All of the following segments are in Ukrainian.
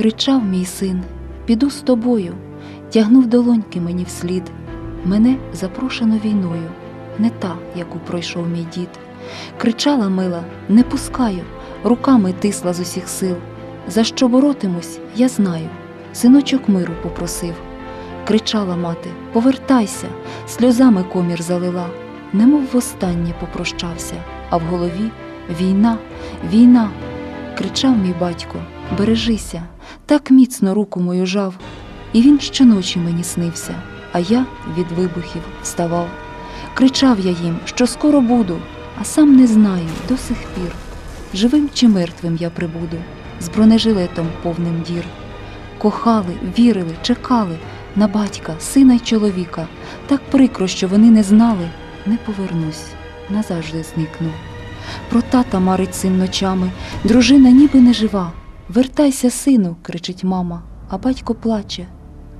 Кричав мій син, піду з тобою, тягнув долоньки мені вслід. Мене запрошено війною, не та, яку пройшов мій дід. Кричала мила, не пускаю, руками тисла з усіх сил. За що боротимусь, я знаю. Синочок миру попросив. Кричала мати, повертайся, сльозами комір залила, немов востаннє попрощався, а в голові війна, війна. Кричав мій батько, бережися, так міцно руку мою жав. І він щоночі мені снився, а я від вибухів вставав. Кричав я їм, що скоро буду, а сам не знаю до сих пір. Живим чи мертвим я прибуду, з бронежилетом повним дір. Кохали, вірили, чекали на батька, сина й чоловіка. Так прикро, що вони не знали, не повернусь, назавжди зникну. Про тата марить син ночами, дружина ніби не жива. Вертайся, сину, кричить мама, а батько плаче,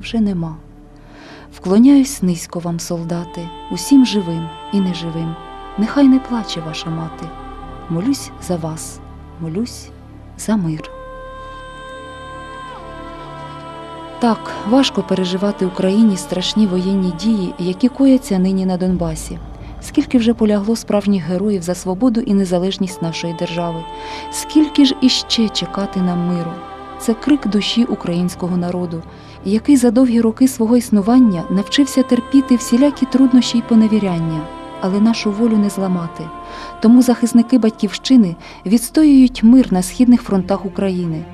вже нема. Вклоняюсь низько вам, солдати, усім живим і неживим. Нехай не плаче ваша мати. Молюсь за вас, молюсь за мир. Так, важко переживати Україні страшні воєнні дії, які кояться нині на Донбасі. Скільки вже полягло справжніх героїв за свободу і незалежність нашої держави, скільки ж іще чекати нам миру? Це крик душі українського народу, який за довгі роки свого існування навчився терпіти всілякі труднощі й поневіряння, але нашу волю не зламати. Тому захисники батьківщини відстоюють мир на східних фронтах України.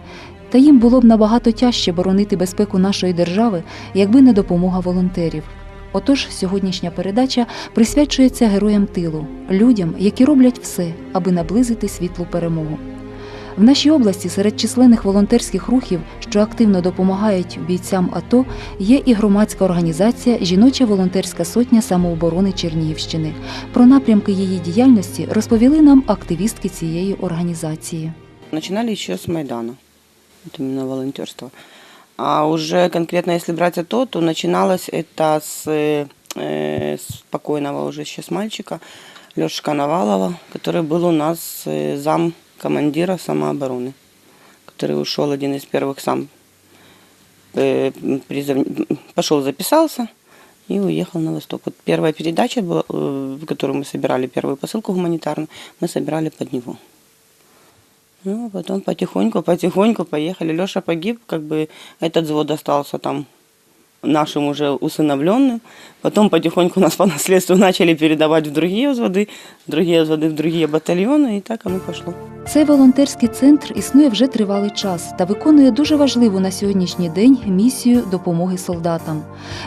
Та їм було б набагато тяжче боронити безпеку нашої держави, якби не допомога волонтерів. Отож, сьогоднішня передача присвячується героям тилу, людям, які роблять все, аби наблизити світлу перемогу. В нашій області серед численних волонтерських рухів, що активно допомагають бійцям АТО, є і громадська організація Жіноча волонтерська сотня самооборони Чернігівщини. Про напрямки її діяльності розповіли нам активістки цієї організації. Начинали еще с Майдана, вот именно волонтерство. А уже конкретно, если брать АТО, то начиналось это с э, спокойного уже сейчас мальчика, Лешка Навалова, который был у нас э, зам командира самообороны, который ушел один из первых сам, э, призыв, пошел записался и уехал на восток. Вот первая передача, была, э, которую мы собирали первую посылку гуманитарную, мы собирали под него. Ну, потом потихоньку, потихоньку поехали. Леша погиб, как бы этот взвод остался там нашим уже усыновленным. Потом потихоньку нас по наследству начали передавать в другие взводы, другие взводы в другие батальоны, и так оно пошло. Цей волонтерський центр існує вже тривалий час та виконує дуже важливу на сьогоднішній день місію допомоги солдатам.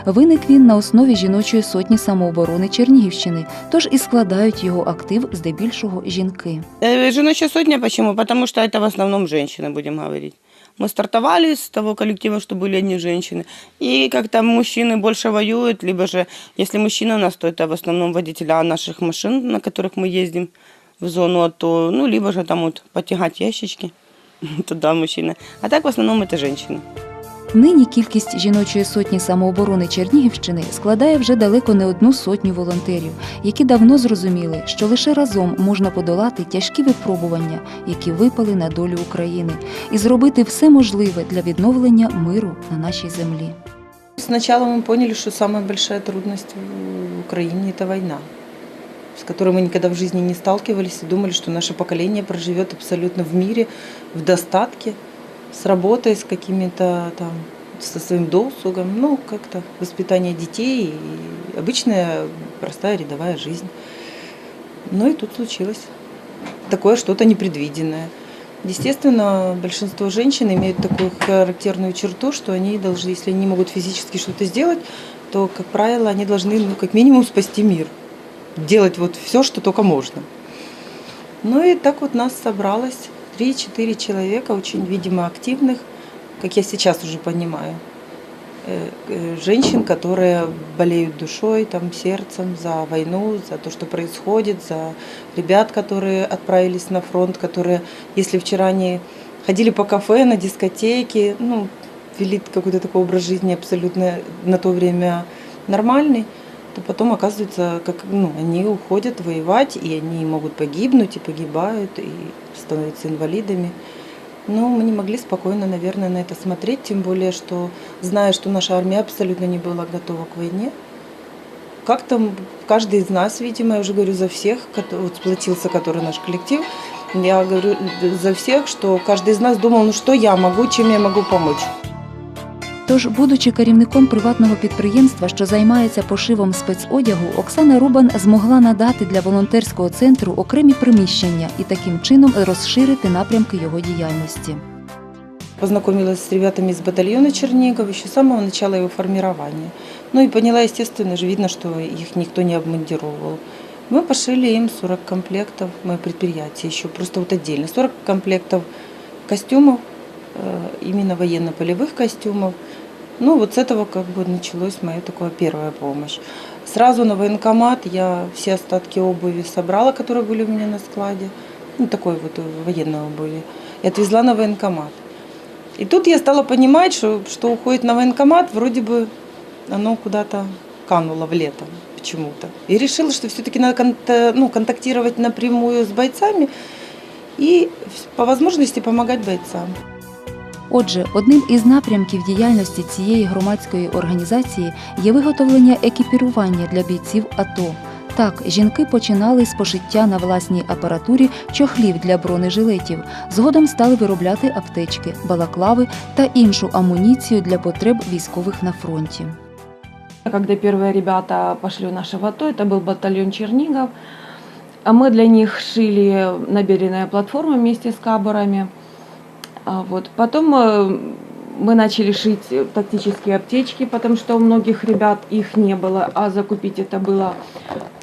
Виник він на основі жіночої сотні самооборони Чернігівщини, тож і складають його актив здебільшого жінки. Э, Женочья сотня почему? Потому что это в основном женщины, будем говорить. Мы стартовали с того коллектива, что были одни женщины. И как-то мужчины больше воюют, либо же, если мужчина у нас, то это в основном водителя наших машин, на которых мы ездим в зону АТО, ну, либо же там вот потягать ящички, туда мужчины. А так в основном это женщины. Нині кількість жіночої сотні самооборони Чернігівщини складає вже далеко не одну сотню волонтерів, які давно зрозуміли, що лише разом можна подолати тяжкі випробування, які випали на долю України, і зробити все можливе для відновлення миру на нашій землі. Сначала мы поняли, что самая большая трудность в Украине – это война, с которой мы никогда в жизни не сталкивались и думали, что наше поколение проживет абсолютно в мире, в достатке, с работой, с какими-то там, со своим досугом, ну, как-то воспитание детей и обычная простая рядовая жизнь. Ну и тут случилось такое что-то непредвиденное. Естественно, большинство женщин имеют такую характерную черту, что они должны, если они могут физически что-то сделать, то, как правило, они должны, ну, как минимум, спасти мир. Делать вот все, что только можно. Ну и так вот нас собралось 3-4 человека, очень, видимо, активных, как я сейчас уже понимаю. Э, э, Женщин, которые болеют душой, там, сердцем за войну, за то, что происходит, за ребят, которые отправились на фронт, которые, если вчера они ходили по кафе, на дискотеки, ну, вели какой-то такой образ жизни абсолютно на то время нормальный, то потом оказывается, как ну, они уходят воевать, и они могут погибнуть, и погибают, и становятся инвалидами. Но мы не могли спокойно, наверное, на это смотреть, тем более, что зная, что наша армия абсолютно не была готова к войне, как-то каждый из нас, видимо, я уже говорю за всех, вот сплотился, который наш коллектив, я говорю за всех, что каждый из нас думал, ну что я могу, чем я могу помочь. Тож, будучи керівником приватного підприємства, що займається пошивом спецодягу, Оксана Рубан змогла надати для волонтерського центру окремі приміщення і таким чином розширити напрямки його діяльності. Познакомилась с ребятами из батальона Чернигов еще с самого начала его формирования. Ну и поняла, естественно же, видно, что их никто не обмундировал. Мы пошили им 40 комплектов, мое предприятие еще просто вот отдельно. 40 комплектов костюмов, именно военно-полевых костюмов. Ну вот с этого как бы началась моя такая первая помощь. Сразу на военкомат я все остатки обуви собрала, которые были у меня на складе, ну такой вот э, военной обуви, и отвезла на военкомат. И тут я стала понимать, что, что уходит на военкомат, вроде бы оно куда-то кануло в лето почему-то. И решила, что все-таки надо ну, контактировать напрямую с бойцами и по возможности помогать бойцам. Отже, одним із напрямків діяльності цієї громадської організації є виготовлення екіпірування для бійців АТО. Так, жінки починали з пошиття на власній апаратурі чохлів для бронежилетів. Згодом стали виробляти аптечки, балаклави та іншу амуніцію для потреб військових на фронті. Когда первые ребята пошли в наше ВАТО, это был батальон Чернигов. А мы для них шили наберенные платформы вместе с каборами. А Вот. Потом э, мы начали шить э, тактические аптечки, потому что у многих ребят их не было, а закупить это было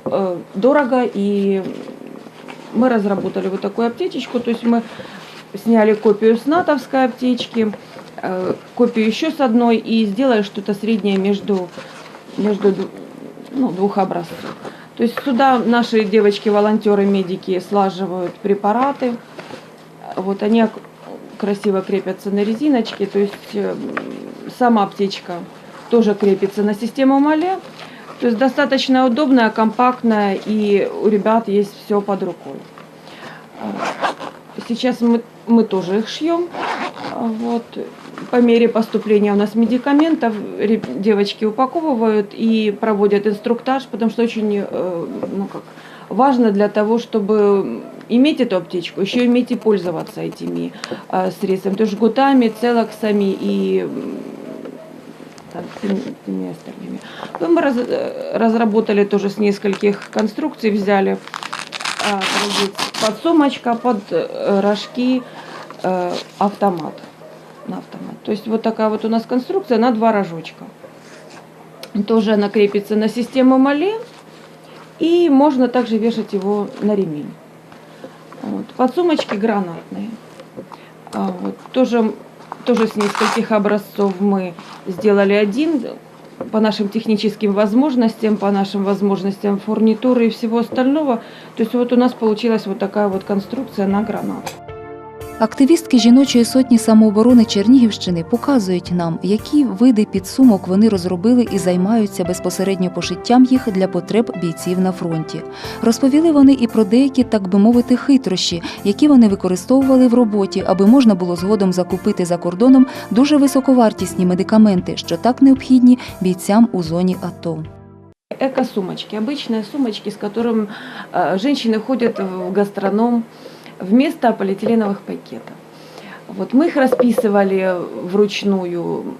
э, дорого. И мы разработали вот такую аптечечку. То есть мы сняли копию с натовской аптечки, копию еще с одной и сделали что-то среднее между между ду- ну, двух образцов. То есть сюда наши девочки-волонтеры, медики слаживают препараты. Вот они красиво крепятся на резиночке. То есть э, сама аптечка тоже крепится на систему Мале. То есть достаточно удобная, компактная, и у ребят есть все под рукой. А, Сейчас мы, мы тоже их шьем. А, Вот. По мере поступления у нас медикаментов девочки упаковывают и проводят инструктаж, потому что очень э, ну как, важно для того, чтобы иметь эту аптечку, еще иметь пользоваться этими э, средствами, то есть жгутами, целоксами и теми остальными. Потом мы раз- э, разработали тоже с нескольких конструкций, взяли а, образец подсумочка, под э, рожки, э, автомат. На автомат. То есть вот такая вот у нас конструкция на два рожочка. Тоже она крепится на систему Мале. И можно также вешать его на ремень. Вот. Подсумочки гранатные. А, вот. Тоже, тоже с нескольких образцов мы сделали один по нашим техническим возможностям, по нашим возможностям фурнитуры и всего остального. То есть вот у нас получилась вот такая вот конструкция на гранат. Активістки жіночої сотні самооборони Чернігівщини показують нам, які види підсумок вони розробили і займаються безпосередньо пошиттям їх для потреб бійців на фронті. Розповіли вони і про деякі, так би мовити, хитрощі, які вони використовували в роботі, аби можна було згодом закупити за кордоном дуже високовартісні медикаменти, що так необхідні бійцям у зоні АТО. Эко-сумочки, обычные сумочки, с которым э, женщины ходят в гастроном Вместо полиэтиленовых пакетов. Вот мы их расписывали вручную,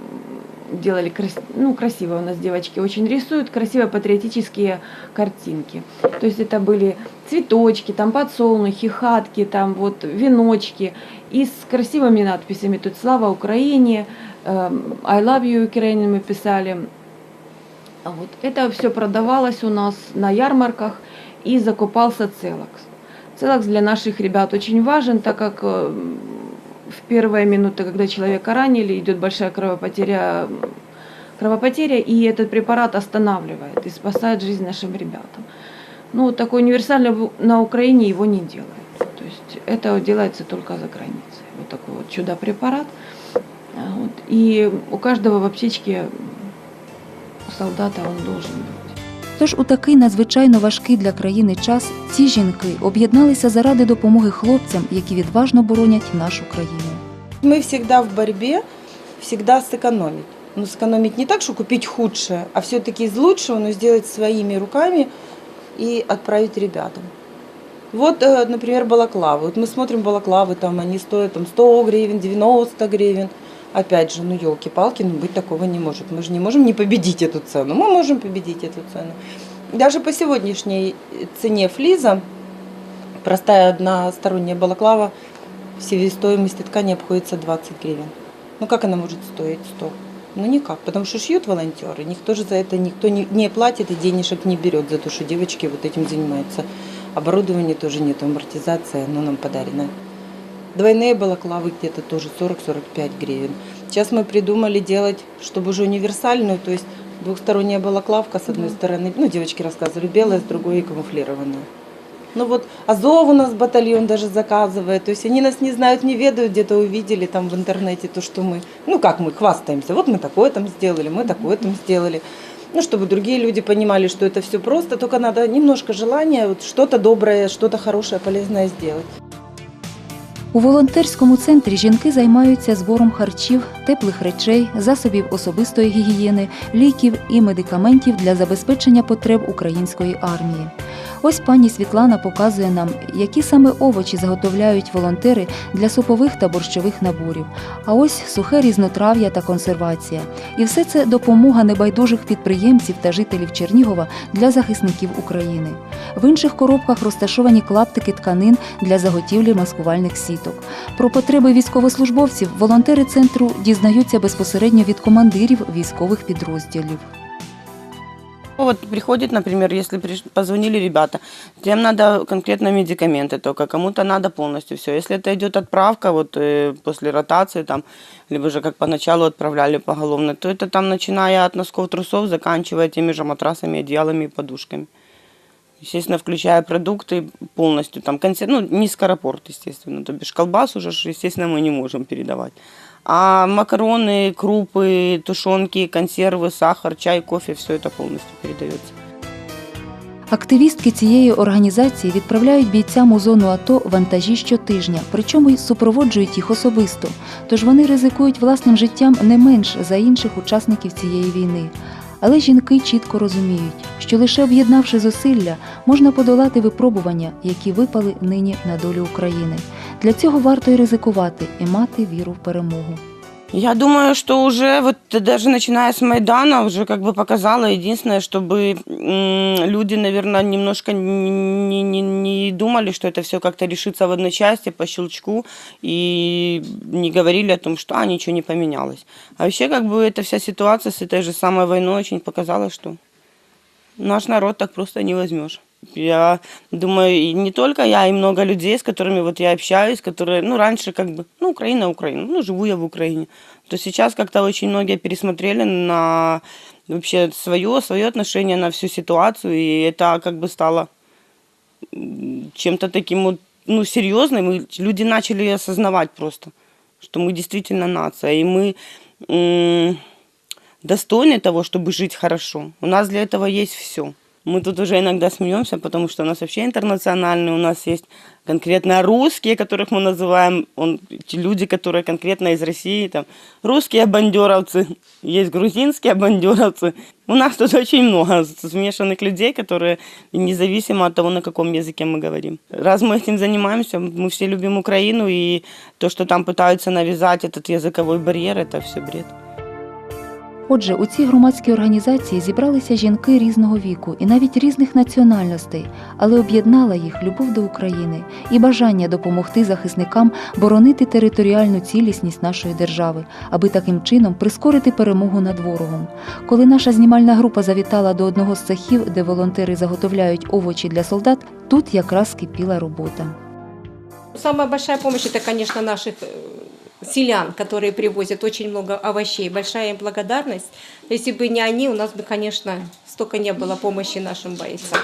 делали ну, красиво у нас девочки очень рисуют, красивые патриотические картинки. То есть это были цветочки, там подсолнухи, хатки, там вот веночки и с красивыми надписями. Тут «Слава Украине», эм, «I love you, Ukraine» мы писали. А Вот. Это все продавалось у нас на ярмарках и закупался целокс. Целокс для наших ребят очень важен, так как э, в первые минуты, когда человека ранили, идет большая кровопотеря, кровопотеря, и этот препарат останавливает и спасает жизнь нашим ребятам. Ну, такой универсальный на Украине его не делают. То есть это делается только за границей. Вот такой вот чудо-препарат. Вот. И у каждого в аптечке солдата он должен быть. Тож у такий надзвичайно важкий для країни час ці жінки об'єдналися заради допомоги хлопцям, які відважно боронять нашу країну. Мы всегда в борьбе, всегда сэкономить. Но сэкономить не так, что купить худшее, а все-таки из лучшего, но сделать своими руками и отправить ребятам. Вот, э, например, балаклавы. Вот мы смотрим балаклавы, там они стоят там, 100 гривен, 90 гривен. Опять же, ну елки-палки, ну быть такого не может. Мы же не можем не победить эту цену. Мы можем победить эту цену. Даже по сегодняшней цене флиза простая односторонняя балаклава в себестоимости ткани обходится 20 гривен. Ну как она может стоить 100? Ну никак, потому что шьют волонтеры. Никто же за это никто не, не платит и денежек не берет за то, что девочки вот этим занимаются. Оборудования тоже нет, амортизация, оно нам подарено. Двойные балаклавы где-то тоже 40-45 гривен. Сейчас мы придумали делать, чтобы уже универсальную, то есть двухсторонняя балаклавка с одной стороны, ну девочки рассказывали, белая, с другой камуфлированная. Ну вот Азов у нас батальон даже заказывает, то есть они нас не знают, не ведают, где-то увидели там в интернете то, что мы, ну как мы хвастаемся, вот мы такое там сделали, мы такое там сделали. Ну, чтобы другие люди понимали, что это все просто, только надо немножко желания, вот что-то доброе, что-то хорошее, полезное сделать. У волонтерському центрі жінки займаються збором харчів, теплих речей, засобів особистої гігієни, ліків і медикаментів для забезпечення потреб української армії. Ось пані Світлана показує нам, які саме овочі заготовляють волонтери для супових та борщових наборів. А ось сухе різнотрав'я та консервація. І все це допомога небайдужих підприємців та жителів Чернігова для захисників України. В інших коробках розташовані клаптики тканин для заготівлі маскувальних сіток. Про потреби військовослужбовців волонтери центру дізнаються безпосередньо від командирів військових підрозділів. Ну, Вот приходит, например, если позвонили ребята, тем надо конкретно медикаменты только, кому-то надо полностью все. Если это идет отправка вот э, после ротации там, либо же как поначалу отправляли поголовно, то это там начиная от носков трусов, заканчивая теми же матрасами, одеялами и подушками. Естественно, включая продукты полностью, там, консер... ну, не скоропорт, естественно, то бишь колбас уже, естественно, мы не можем передавать. А макароны, крупы, тушенки, консервы, сахар, чай, кофе, все это полностью передается. Активістки цієї організації відправляють бійцям у зону АТО вантажі щотижня, причому й супроводжують їх особисто. Тож вони ризикують власним життям не менш за інших учасників цієї війни. Але жінки чітко розуміють, що лише об'єднавши зусилля, можна подолати випробування, які випали нині на долю України. Для цього варто й ризикувати і мати віру в перемогу. Я думаю, что уже вот даже начиная с Майдана уже как бы показала единственное, чтобы м, люди, наверное, немножко не, не, не думали, что это все как-то решится в одночасье по щелчку и не говорили о том, что а, ничего не поменялось. А вообще как бы эта вся ситуация с этой же самой войной очень показала, что наш народ так просто не возьмешь. Я думаю, не только я, и много людей, с которыми вот я общаюсь, которые, ну, раньше как бы, ну, Украина, Украина, ну, живу я в Украине. То сейчас как-то очень многие пересмотрели на вообще свое, свое отношение на всю ситуацию, и это как бы стало чем-то таким вот, ну, серьезным, и люди начали осознавать просто, что мы действительно нация, и мы достойны того, чтобы жить хорошо. У нас для этого есть все. Мы тут уже иногда смеемся, потому что у нас вообще интернациональный, у нас есть конкретно русские, которых мы называем, он, люди, которые конкретно из России, там, русские бандеровцы, есть грузинские бандеровцы. У нас тут очень много смешанных людей, которые независимо от того, на каком языке мы говорим. Раз мы этим занимаемся, мы все любим Украину, и то, что там пытаются навязать этот языковой барьер, это все бред. Отже, у цій громадській організації зібралися жінки різного віку і навіть різних національностей, але об'єднала їх любов до України і бажання допомогти захисникам боронити територіальну цілісність нашої держави, аби таким чином прискорити перемогу над ворогом. Коли наша знімальна група завітала до одного з цехів, де волонтери заготовляють овочі для солдат, тут якраз кипіла робота. Самая большая помощь это, конечно, наших селян, которые привозят очень много овощей. Большая им благодарность. Если бы не они, у нас бы, конечно, столько не было помощи нашим бойцам.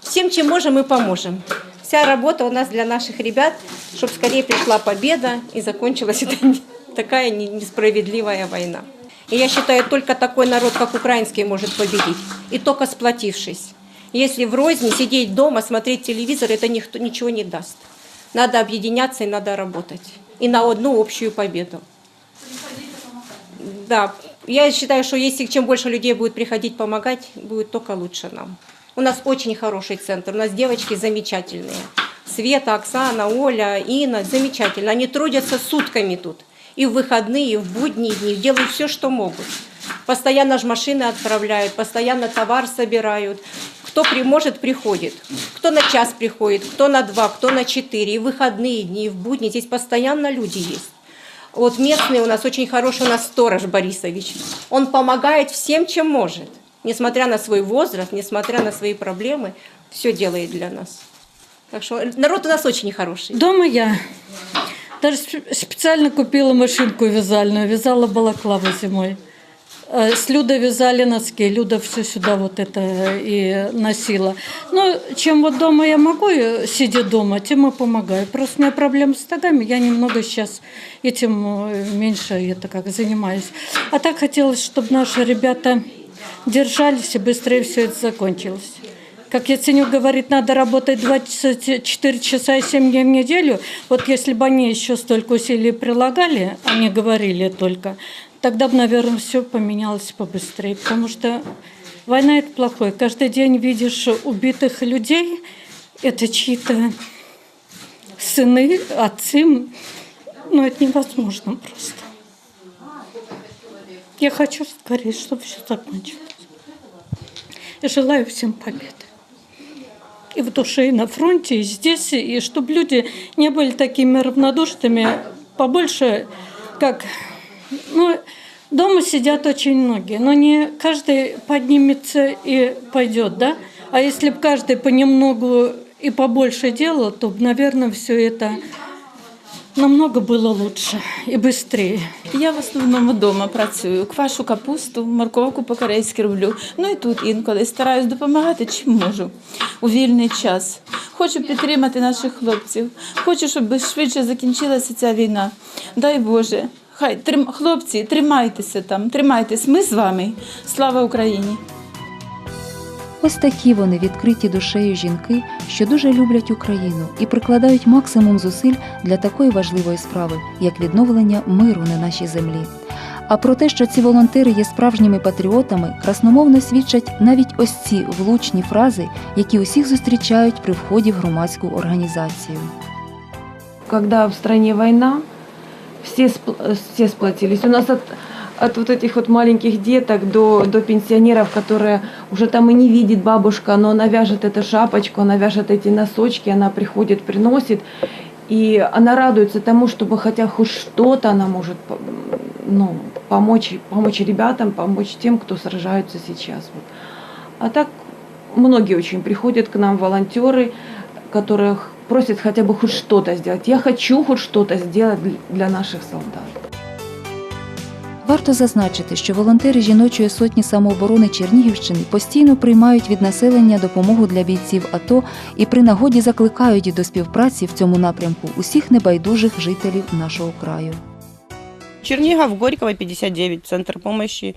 Всем, чем можем, мы поможем. Вся работа у нас для наших ребят, чтобы скорее пришла победа и закончилась эта такая не- несправедливая война. И я считаю, только такой народ, как украинский, может победить. И только сплотившись. Если в розни сидеть дома, смотреть телевизор, это никто, ничего не даст. Надо объединяться и надо работать. И на одну общую победу. Да, я считаю, что если чем больше людей будет приходить помогать, будет только лучше нам. У нас очень хороший центр, у нас девочки замечательные. Света, Оксана, Оля, Инна, замечательно. Они трудятся сутками тут. И в выходные, и в будние дни, делают все, что могут. Постоянно же машины отправляют, постоянно товар собирают. Кто при, может, приходит. Кто на час приходит, кто на два, кто на четыре. И в выходные дни, и в будни. Здесь постоянно люди есть. Вот местный у нас очень хороший, у нас сторож Борисович. Он помогает всем, чем может. Несмотря на свой возраст, несмотря на свои проблемы, все делает для нас. Так что народ у нас очень хороший. Дома я даже спе- специально купила машинку вязальную, вязала балаклаву зимой. Э, С Людой вязали носки, Люда все сюда вот это и носила. Но чем вот дома я могу, э, сидя дома, тем и помогаю. Просто у меня проблемы с ногами, я немного сейчас этим э, меньше это как занимаюсь. А так хотелось, чтобы наши ребята держались и быстрее все это закончилось. Как Яценюк говорит, надо работать 24 часа и 7 дней в неделю. Вот если бы они еще столько усилий прилагали, они говорили только, тогда бы, наверное, все поменялось побыстрее. Потому что война – это плохое. Каждый день видишь убитых людей, это чьи-то сыны, отцы. Ну, это невозможно просто. Я хочу скорее, чтобы все закончилось. И желаю всем победы. И в душе, и на фронте, и здесь, и чтобы люди не были такими равнодушными, побольше, как, ну, дома сидят очень многие, но не каждый поднимется и пойдет, да? А если бы каждый понемногу и побольше делал, то, наверное, все это намного было лучше и быстрее. Я в основному вдома працюю. Квашу капусту, морковку по-корейськи роблю. Ну і тут інколи стараюсь допомагати, чим можу у вільний час. Хочу підтримати наших хлопців. Хочу, щоб швидше закінчилася ця війна. Дай Боже. Хай трим... хлопці, тримайтеся там, тримайтесь. Ми з вами. Слава Україні! Ось такі вони відкриті душею жінки, що дуже люблять Україну і прикладають максимум зусиль для такої важливої справи, як відновлення миру на нашій землі. А про те, що ці волонтери є справжніми патріотами, красномовно свідчать навіть ось ці влучні фрази, які усіх зустрічають при вході в громадську організацію. Когда в стране война, все, все сплотились. У нас от, от вот этих вот маленьких деток до, до пенсионеров, которые уже там и не видит бабушка, но она вяжет эту шапочку, она вяжет эти носочки, она приходит, приносит. И она радуется тому, чтобы хотя хоть что-то она может ну, помочь, помочь ребятам, помочь тем, кто сражаются сейчас. Вот. А так многие очень приходят к нам, волонтеры, которых просят хотя бы хоть что-то сделать. Я хочу хоть что-то сделать для наших солдат. Варто зазначити, що волонтери жіночої сотні самооборони Чернігівщини постійно приймають від населення допомогу для бійців АТО і при нагоді закликають до співпраці в цьому напрямку усіх небайдужих жителів нашого краю. Чернигов, Горького, 59, Центр помощи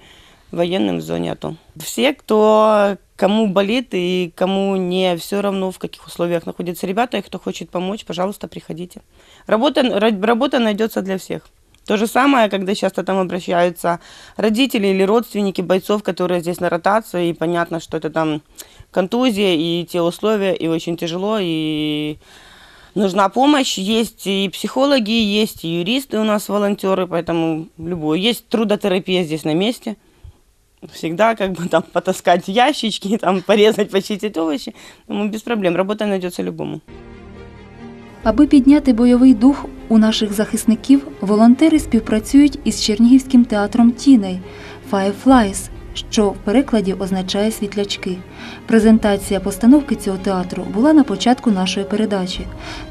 военным в зоне АТО. Все, кто, кому болит и кому не все равно, в каких условиях находятся ребята, и кто хочет помочь, пожалуйста, приходите. Работа, ра- работа найдется для всех. То же самое, когда часто там обращаются родители или родственники бойцов, которые здесь на ротации, и понятно, что это там контузия и те условия, и очень тяжело, и нужна помощь. Есть и психологи, есть и юристы у нас волонтеры, поэтому любой. Есть трудотерапия здесь на месте. Всегда как бы там потаскать ящички, там порезать, почистить овощи. Ну, без проблем, работа найдется любому. Аби підняти бойовий дух у наших захисників, волонтери співпрацюють із Чернігівським театром Тіней Fireflies, що в перекладі означає світлячки. Презентація постановки цього театру була на початку нашої передачі.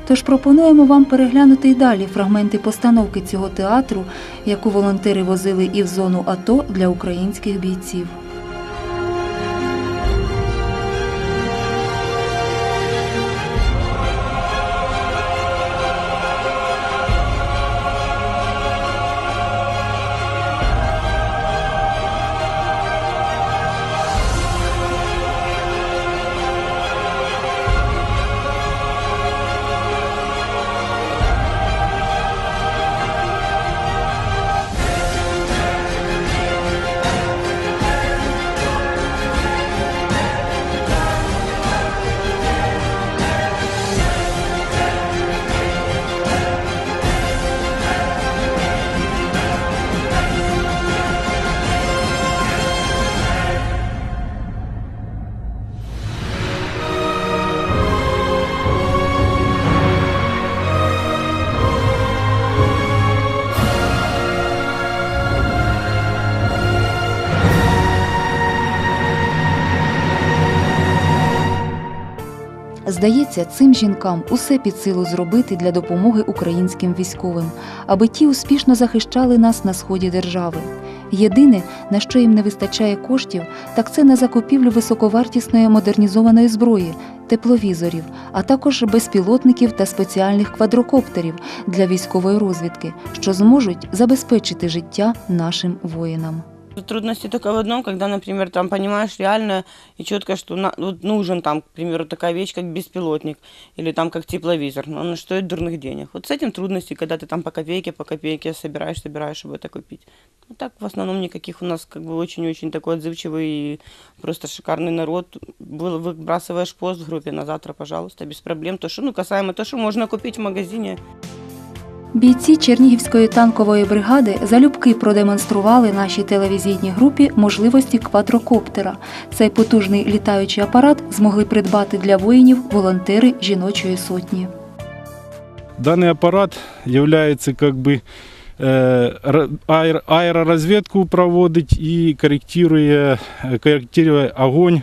Тож пропонуємо вам переглянути й далі фрагменти постановки цього театру, яку волонтери возили і в зону АТО для українських бійців. Здається, цим жінкам усе під силу зробити для допомоги українським військовим, аби ті успішно захищали нас на сході держави. Єдине, на що їм не вистачає коштів, так це на закупівлю високовартісної модернізованої зброї, тепловізорів, а також безпілотників та спеціальних квадрокоптерів для військової розвідки, що зможуть забезпечити життя нашим воїнам. Трудности только в одном, когда, например, там понимаешь реально и четко, что на- вот нужен там, к примеру, такая вещь, как беспилотник или там как тепловизор, но он стоит дурных денег. Вот с этим трудности, когда ты там по копейке, по копейке собираешь, собираешь, чтобы это купить. Ну так в основном никаких у нас как бы очень-очень такой отзывчивый и просто шикарный народ. Был, выбрасываешь пост в группе на завтра, пожалуйста, без проблем. То, что, ну, касаемо то, что можно купить в магазине, Бійці Чернігівської танкової бригади залюбки продемонстрували нашій телевізійній групі можливості квадрокоптера. Цей потужний літаючий апарат змогли придбати для воїнів волонтери жіночої сотні. Данный аппарат является как бы э, ра- аэро- аэроразведку проводить и корректируя, э, корректируя огонь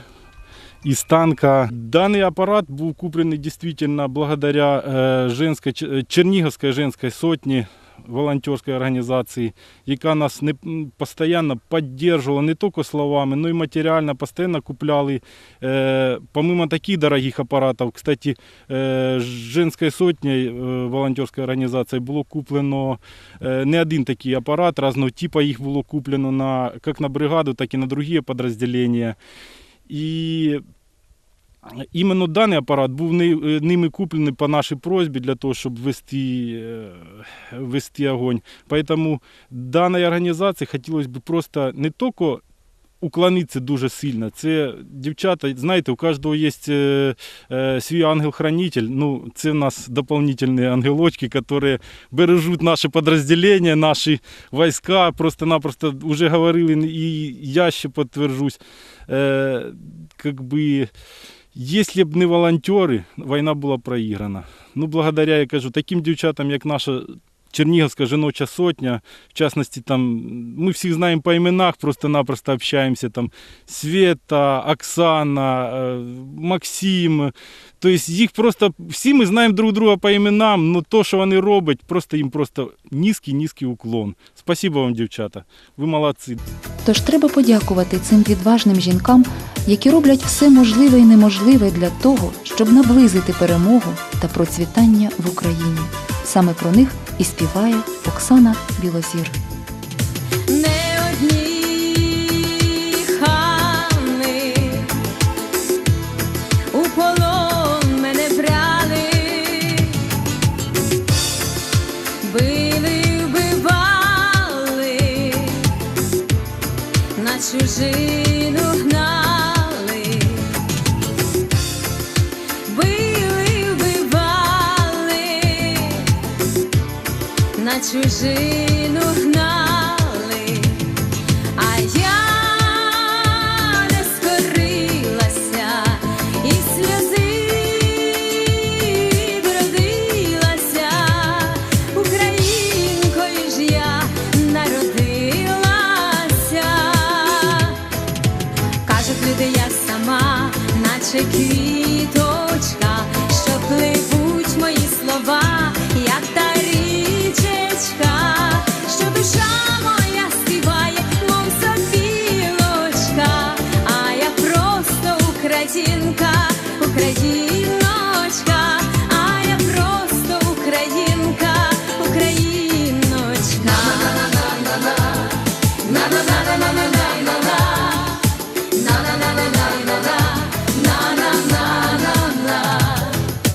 из танка. Данный аппарат был куплен действительно благодаря э, женской, Ч- э, Черниговской женской сотне волонтерської організації, яка нас не м, постійно підтримувала не тільки словами, но й матеріально, постійно купляли. Э, помимо таких дорогих апаратів, кстати, э, женською сотнею э, волонтерської організації було куплено э, не один такий апарат, різного типу їх було куплено на, як на бригаду, так і на інші підрозділення. І Іменно даний апарат був е, ними куплений по нашій просьбі для того, щоб вести, е, вести огонь. Поэтому даній організації хотілося б просто не тільки уклонитися дуже сильно. Це дівчата, знаєте, у кожного є е, свій ангел-хранитель. Ну, це в нас дополнительні ангелочки, які бережуть наші підрозділення, наші війська. Просто-напросто вже говорили, і я ще підтверджусь. Е, Если б не волонтери, війна була проіграна. Ну, благодаря, я кажу, таким дівчатам, як наша Чернігівська жіноча сотня, в частності, там, ми всіх знаємо по іменах, просто-напросто общаємося. Там, Света, Оксана, е, Максим. Тобто їх просто, всі ми знаємо друг друга по іменам, але то, що вони роблять, просто їм просто низький-низький уклон. Спасибо вам, дівчата. Ви молодці. Тож треба подякувати цим відважним жінкам, які роблять все можливе і неможливе для того, щоб наблизити перемогу та процвітання в Україні. Саме про них і співає Оксана Білозір. Не одні у полон мене брали, на чужину to see.